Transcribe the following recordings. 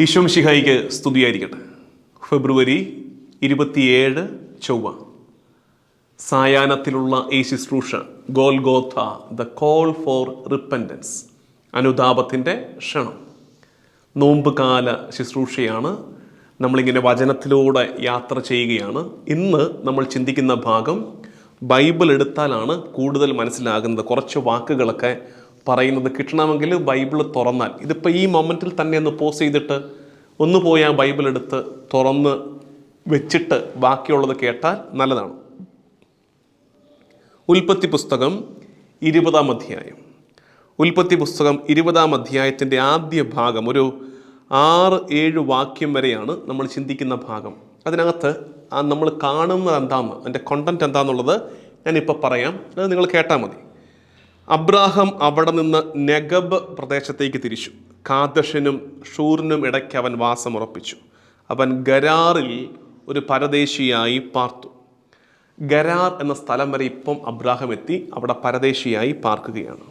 ഈശോം ശിഹായിക്ക് സ്തുതിയായിരിക്കട്ടെ. ഫെബ്രുവരി ഇരുപത്തിയേഴ് ചൊവ്വ. സായാഹ്നത്തിലുള്ള ഈ ശുശ്രൂഷ Golgotha the call for repentance അനുതാപത്തിന്റെ ക്ഷണം. നോമ്പുകാല ശുശ്രൂഷയാണ്. നമ്മളിങ്ങനെ വചനത്തിലൂടെ യാത്ര ചെയ്യുകയാണ്. ഇന്ന് നമ്മൾ ചിന്തിക്കുന്ന ഭാഗം ബൈബിൾ എടുത്താലാണ് കൂടുതൽ മനസ്സിലാകുന്നത്. കുറച്ച് വാക്കുകളൊക്കെ പറയുന്നത് കിട്ടണമെങ്കിൽ ബൈബിൾ തുറന്നാൽ. ഇതിപ്പോൾ ഈ മൊമെന്റിൽ തന്നെ ഒന്ന് പോസ് ചെയ്തിട്ട് ഒന്ന് പോയി ആ ബൈബിൾ എടുത്ത് തുറന്ന് വെച്ചിട്ട് ബാക്കിയുള്ളത് കേട്ടാൽ നല്ലതാണ്. ഉൽപ്പത്തി പുസ്തകം ഇരുപതാം അധ്യായം. ഉൽപ്പത്തി പുസ്തകം ഇരുപതാം അധ്യായത്തിന്റെ ആദ്യ ഭാഗം ഒരു ആറ് ഏഴ് വാക്യം വരെയാണ് നമ്മൾ ചിന്തിക്കുന്ന ഭാഗം. അതിനകത്ത് ആ നമ്മൾ കാണുന്നത് എന്താണെന്ന് അതിന്റെ കണ്ടന്റ് എന്താണെന്നുള്ളത് ഞാനിപ്പോൾ പറയാം. അത് നിങ്ങൾ കേട്ടാൽ മതി. അബ്രാഹം അവിടെ നിന്ന് നെഗബ് പ്രദേശത്തേക്ക് തിരിച്ചു. കാദഷനും ഷൂറിനും ഇടയ്ക്ക് അവൻ വാസമുറപ്പിച്ചു. അവൻ ഗരാറിൽ ഒരു പരദേശിയായി പാർത്തു. ഗരാർ എന്ന സ്ഥലം വരെ ഇപ്പം അബ്രാഹം എത്തി അവിടെ പരദേശിയായി പാർക്കുകയാണ്.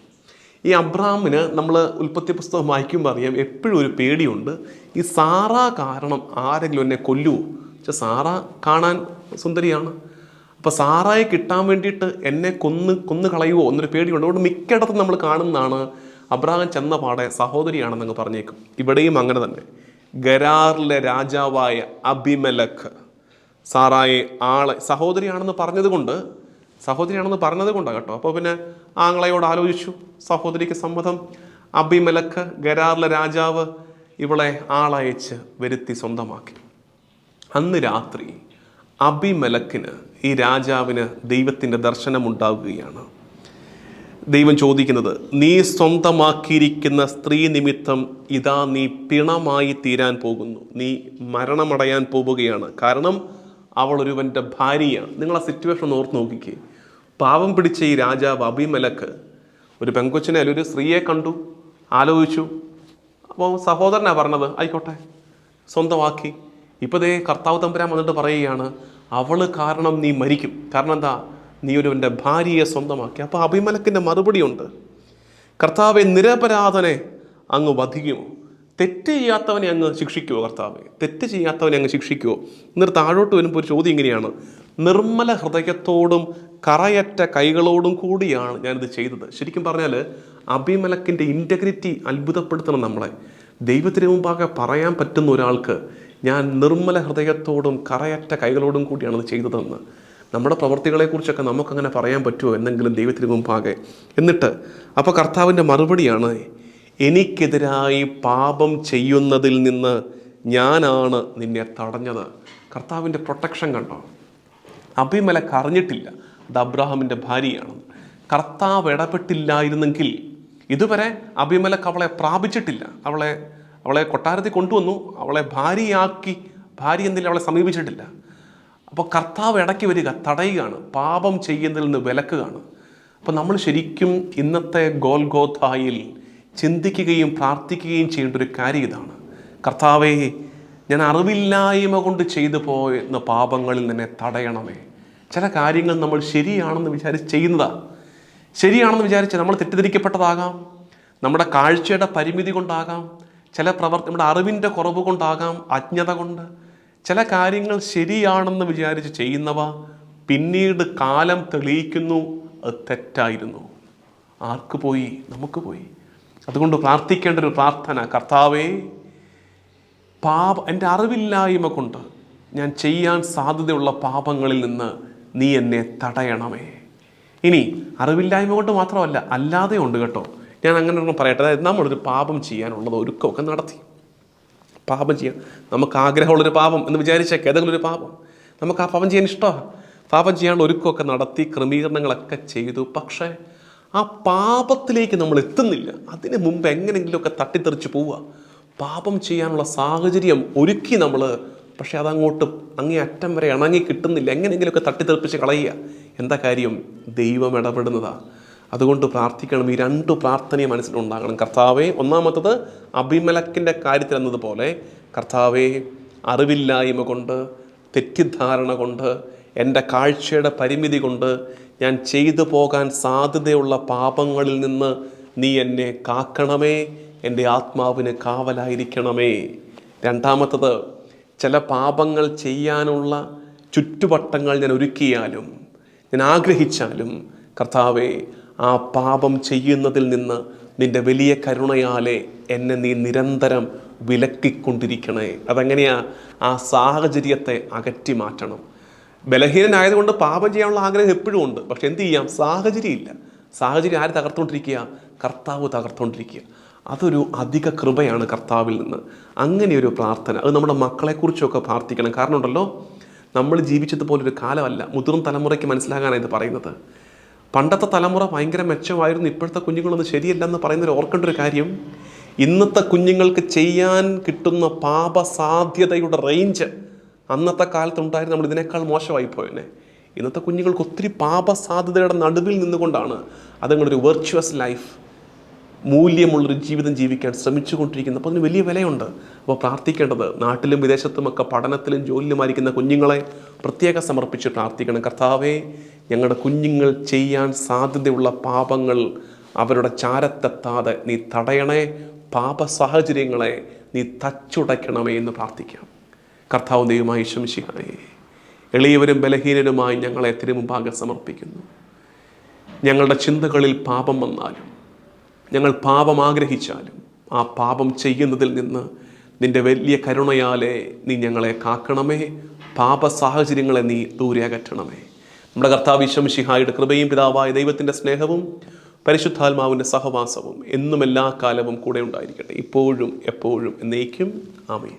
ഈ അബ്രാമിന് നമ്മൾ ഉൽപ്പത്തി പുസ്തകം വായിക്കുമ്പോൾ അറിയാം എപ്പോഴും ഒരു പേടിയുണ്ട് ഈ സാറ കാരണം ആരെങ്കിലും എന്നെ കൊല്ലുവോ? പക്ഷെ സാറ കാണാൻ സുന്ദരിയാണ്. അപ്പോൾ സാറായി കിട്ടാൻ വേണ്ടിയിട്ട് എന്നെ കൊന്ന് കൊന്നു കളയുവോ എന്നൊരു പേടിയുണ്ട്. അതുകൊണ്ട് മിക്കയിടത്തും നമ്മൾ കാണുന്നതാണ് അബ്രാഹം ചെന്ന പാടെ സഹോദരിയാണെന്നങ്ങ് പറഞ്ഞേക്കും. ഇവിടെയും അങ്ങനെ തന്നെ. ഗരാറിലെ രാജാവായ അബിമലഖ് സാറായി ആളെ സഹോദരിയാണെന്ന് പറഞ്ഞതുകൊണ്ട് സഹോദരിയാണെന്ന് പറഞ്ഞത് കൊണ്ടാണ് കേട്ടോ. അപ്പോൾ പിന്നെ ആങ്ങളയോട് ആലോചിച്ചു. സഹോദരിക്ക് സമ്മതം. അബിമലക്ക് ഗരാറിലെ രാജാവ് ഇവളെ ആളയച്ച് വരുത്തി സ്വന്തമാക്കി. അന്ന് രാത്രി അബിമലക്കിന് ഈ രാജാവിന് ദൈവത്തിന്റെ ദർശനമുണ്ടാവുകയാണ്. ദൈവം ചോദിക്കുന്നത് നീ സ്വന്തമാക്കിയിരിക്കുന്ന സ്ത്രീ നിമിത്തം ഇതാ നീ പിണമായി തീരാൻ പോകുന്നു. നീ മരണമടയാൻ പോവുകയാണ്. കാരണം അവൾ ഒരുവന്റെ ഭാര്യയാണ്. നിങ്ങൾ ആ സിറ്റുവേഷൻ ഒന്ന് ഓർത്ത് നോക്കിക്കേ. പാവം പിടിച്ച ഈ രാജാവ് അഭിമലക്ക് ഒരു പെങ്കൊച്ചിനെ അല്ലൊരു സ്ത്രീയെ കണ്ടു ആലോചിച്ചു. അപ്പോൾ സഹോദരനാണ് പറഞ്ഞത് ആയിക്കോട്ടെ സ്വന്തമാക്കി. ഇപ്പോൾ ദേ കർത്താവ് തമ്പുരാൻ വന്നിട്ട് പറയുകയാണ് അവൾ കാരണം നീ മരിക്കും. കാരണം എന്താ? നീ ഒരുവന്റെ ഭാര്യയെ സ്വന്തമാക്കി. അപ്പോൾ അഭിമലക്കിന്റെ മറുപടിയുണ്ട് കർത്താവെ നിരപരാധനെ അങ്ങ് വധിക്കുമോ? തെറ്റ് ചെയ്യാത്തവനെ അങ്ങ് ശിക്ഷിക്കുമോ കർത്താവെ? തെറ്റ് ചെയ്യാത്തവനെ അങ്ങ് ശിക്ഷിക്കുമോ എന്നിട്ട് താഴോട്ട് വരുമ്പോൾ ഒരു ചോദ്യം ഇങ്ങനെയാണ്. നിർമ്മല ഹൃദയത്തോടും കറയറ്റ കൈകളോടും കൂടിയാണ് ഞാനിത് ചെയ്തത്. ശരിക്കും പറഞ്ഞാൽ അഭിമലക്കിന്റെ ഇന്റഗ്രിറ്റി അത്ഭുതപ്പെടുത്തണം നമ്മളെ. ദൈവത്തിന് മുമ്പാകെ പറയാൻ പറ്റുന്ന ഒരാൾക്ക് ഞാൻ നിർമ്മല ഹൃദയത്തോടും കറയറ്റ കൈകളോടും കൂടിയാണ് അത് ചെയ്തതെന്ന്. നമ്മുടെ പ്രവർത്തികളെക്കുറിച്ചൊക്കെ നമുക്കങ്ങനെ പറയാൻ പറ്റുമോ? എന്നെങ്കിലും ദൈവത്തിന് മുമ്പാകെ. എന്നിട്ട് അപ്പോൾ കർത്താവിന്റെ മറുപടിയാണ് എനിക്കെതിരായി പാപം ചെയ്യുന്നതിൽ നിന്ന് ഞാനാണ് നിന്നെ തടഞ്ഞത്. കർത്താവിന്റെ പ്രൊട്ടക്ഷൻ കണ്ടോ? അഭിമലക്ക് അറിഞ്ഞിട്ടില്ല അത് അബ്രാഹാമിന്റെ ഭാര്യയാണ്. കർത്താവ് ഇടപെട്ടില്ലായിരുന്നെങ്കിൽ ഇതുവരെ അഭിമലക്ക് അവളെ പ്രാപിച്ചിട്ടില്ല. അവളെ അവളെ കൊട്ടാരത്തിൽ കൊണ്ടുവന്നു. അവളെ ഭാര്യയാക്കി. ഭാര്യ എന്തെങ്കിലും അവളെ സമീപിച്ചിട്ടില്ല. അപ്പോൾ കർത്താവ് ഇടയ്ക്ക് വരിക തടയുകയാണ് പാപം ചെയ്യുന്നതിൽ നിന്ന് വിലക്കുകയാണ്. അപ്പോൾ നമ്മൾ ശരിക്കും ഇന്നത്തെ ഗോൽഗോഥായിൽ ചിന്തിക്കുകയും പ്രാർത്ഥിക്കുകയും ചെയ്യേണ്ട ഒരു കാര്യം ഇതാണ്. കർത്താവേ ഞാൻ അറിവില്ലായ്മ കൊണ്ട് ചെയ്തു പോയെന്ന പാപങ്ങളിൽ നിന്നെ തടയണമേ. ചില കാര്യങ്ങൾ നമ്മൾ ശരിയാണെന്ന് വിചാരിച്ച് ചെയ്യുന്നതാണ് ശരിയാണെന്ന് വിചാരിച്ച് നമ്മൾ തെറ്റിദ്ധരിക്കപ്പെട്ടതാകാം. നമ്മുടെ കാഴ്ചയുടെ പരിമിതി കൊണ്ടാകാം. ചില പ്രവർത്തി നമ്മുടെ അറിവിന്റെ കുറവ് കൊണ്ടാകാം അജ്ഞത കൊണ്ട്. ചില കാര്യങ്ങൾ ശരിയാണെന്ന് വിചാരിച്ച് ചെയ്യുന്നവ പിന്നീട് കാലം തെളിയിക്കുന്നു അത് തെറ്റായിരുന്നു. ആർക്ക് പോയി? നമുക്ക് പോയി. അതുകൊണ്ട് പ്രാർത്ഥിക്കേണ്ട ഒരു പ്രാർത്ഥന. കർത്താവേ പാപ എന്റെ അറിവില്ലായ്മ കൊണ്ട് ഞാൻ ചെയ്യാൻ സാധ്യതയുള്ള പാപങ്ങളിൽ നിന്ന് നീ എന്നെ തടയണമേ. ഇനി അറിവില്ലായ്മ കൊണ്ട് മാത്രമല്ല അല്ലാതെ ഉണ്ട് കേട്ടോ. ഞാൻ അങ്ങനെ ഒന്നും പറയട്ടെ. അതായത് നമ്മളൊരു പാപം ചെയ്യാനുള്ളത് ഒരുക്കമൊക്കെ നടത്തി. പാപം ചെയ്യാം നമുക്ക് ആഗ്രഹമുള്ളൊരു പാപം എന്ന് വിചാരിച്ചേക്കാം. ഏതെങ്കിലും ഒരു പാപം. നമുക്ക് ആ പാപം ചെയ്യാൻ ഇഷ്ടമാണ്. പാപം ചെയ്യാനുള്ള ഒരുക്കമൊക്കെ നടത്തി ക്രമീകരണങ്ങളൊക്കെ ചെയ്തു. പക്ഷേ ആ പാപത്തിലേക്ക് നമ്മൾ എത്തുന്നില്ല. അതിന് മുമ്പ് എങ്ങനെയെങ്കിലുമൊക്കെ തട്ടിത്തെറിച്ച് പോവുക. പാപം ചെയ്യാനുള്ള സാഹചര്യം ഒരുക്കി നമ്മൾ പക്ഷേ അതങ്ങോട്ട് അങ്ങേ അറ്റം വരെ ഇണങ്ങി കിട്ടുന്നില്ല. എങ്ങനെയെങ്കിലുമൊക്കെ തട്ടിത്തെറിപ്പിച്ച് കളയുക. എന്താ കാര്യം? ദൈവം ഇടപെടുന്നതാണ് അതുകൊണ്ട് പ്രാർത്ഥിക്കണം. ഈ രണ്ട് പ്രാർത്ഥനയും മനസ്സിലുണ്ടാകണം കർത്താവെ ഒന്നാമത്തത് അഭിമലക്കിന്റെ കാര്യത്തിൽ എന്നതുപോലെ കർത്താവെ അറിവില്ലായ്മ കൊണ്ട് തെറ്റിദ്ധാരണ കൊണ്ട് എന്റെ കാഴ്ചയുടെ പരിമിതി കൊണ്ട് ഞാൻ ചെയ്തു പോകാൻ സാധ്യതയുള്ള പാപങ്ങളിൽ നിന്ന് നീ എന്നെ കാക്കണമേ. എന്റെ ആത്മാവിന് കാവലായിരിക്കണമേ. രണ്ടാമത്തത് ചില പാപങ്ങൾ ചെയ്യാനുള്ള ചുറ്റുവട്ടങ്ങൾ ഞാൻ ഒരുക്കിയാലും ഞാൻ ആഗ്രഹിച്ചാലും കർത്താവെ ആ പാപം ചെയ്യുന്നതിൽ നിന്ന് നിന്റെ വലിയ കരുണയാലെ എന്നെ നീ നിരന്തരം വിലക്കിക്കൊണ്ടിരിക്കണേ. അതെങ്ങനെയാ? ആ സാഹചര്യത്തെ അകറ്റി മാറ്റണം. ബലഹീനനായതുകൊണ്ട് പാപം ചെയ്യാനുള്ള ആഗ്രഹം എപ്പോഴും ഉണ്ട്. പക്ഷെ എന്ത് ചെയ്യാം? സാഹചര്യമില്ല. സാഹചര്യം ആര് തകർത്തുകൊണ്ടിരിക്കുക? കർത്താവ് തകർത്തുകൊണ്ടിരിക്കുക. അതൊരു അധിക കൃപയാണ് കർത്താവിൽ നിന്ന്. അങ്ങനെ ഒരു പ്രാർത്ഥന. അത് നമ്മുടെ മക്കളെക്കുറിച്ചൊക്കെ പ്രാർത്ഥിക്കണം. കാരണം ഉണ്ടല്ലോ നമ്മൾ ജീവിച്ചതുപോലൊരു കാലമല്ല. മുതിർന്ന തലമുറയ്ക്ക് മനസ്സിലാകാനാണ് ഇത് പറയുന്നത്. പണ്ടത്തെ തലമുറ ഭയങ്കര മെച്ചമായിരുന്നു ഇപ്പോഴത്തെ കുഞ്ഞുങ്ങളൊന്നും ശരിയല്ലെന്ന് പറയുന്നൊരു ഓർക്കേണ്ട ഒരു കാര്യം ഇന്നത്തെ കുഞ്ഞുങ്ങൾക്ക് ചെയ്യാൻ കിട്ടുന്ന പാപസാധ്യതയുടെ റേഞ്ച് അന്നത്തെ കാലത്തുണ്ടായിരുന്നു നമ്മൾ ഇതിനേക്കാൾ മോശമായി പോയനെ ഇന്നത്തെ കുഞ്ഞുങ്ങൾക്ക് ഒത്തിരി പാപസാധ്യതയുടെ നടുവിൽ നിന്നുകൊണ്ടാണ് അതുങ്ങളൊരു വെർച്വസ് ലൈഫ് മൂല്യമുള്ളൊരു ജീവിതം ജീവിക്കാൻ ശ്രമിച്ചുകൊണ്ടിരിക്കുന്നത് അപ്പോൾ അതിന് വലിയ വിലയുണ്ട്. അപ്പോൾ പ്രാർത്ഥിക്കേണ്ടത് നാട്ടിലും വിദേശത്തുമൊക്കെ പഠനത്തിലും ജോലിയിലുമായിരിക്കുന്ന കുഞ്ഞുങ്ങളെ പ്രത്യേകം സമർപ്പിച്ച് പ്രാർത്ഥിക്കണം. കർത്താവെ ഞങ്ങളുടെ കുഞ്ഞുങ്ങൾ ചെയ്യാൻ സാധ്യതയുള്ള പാപങ്ങൾ അവരുടെ ചാരത്തെത്താതെ നീ തടയണേ. പാപ സാഹചര്യങ്ങളെ നീ തച്ചുടയ്ക്കണമേ എന്ന് പ്രാർത്ഥിക്കാം. കർത്താവ് ദൈവമായി ശംശിഹായേ എളിയവരും ബലഹീനരുമായി ഞങ്ങളെ തിരുമുമ്പാകെ സമർപ്പിക്കുന്നു. ഞങ്ങളുടെ ചിന്തകളിൽ പാപം വന്നാലും ഞങ്ങൾ പാപം ആഗ്രഹിച്ചാലും ആ പാപം ചെയ്യുന്നതിൽ നിന്ന് നിന്റെ വലിയ കരുണയാലെ നീ ഞങ്ങളെ കാക്കണമേ. പാപ സാഹചര്യങ്ങളെ നീ ദൂരെ അകറ്റണമേ. നമ്മുടെ കർത്താവ് വിശ്വംശിഹായുടെ കൃപയും പിതാവായ ദൈവത്തിന്റെ സ്നേഹവും പരിശുദ്ധാത്മാവിന്റെ സഹവാസവും എന്നും എല്ലാ കാലവും കൂടെ ഉണ്ടായിരിക്കട്ടെ. ഇപ്പോഴും എപ്പോഴും എന്നേക്കും. ആമേ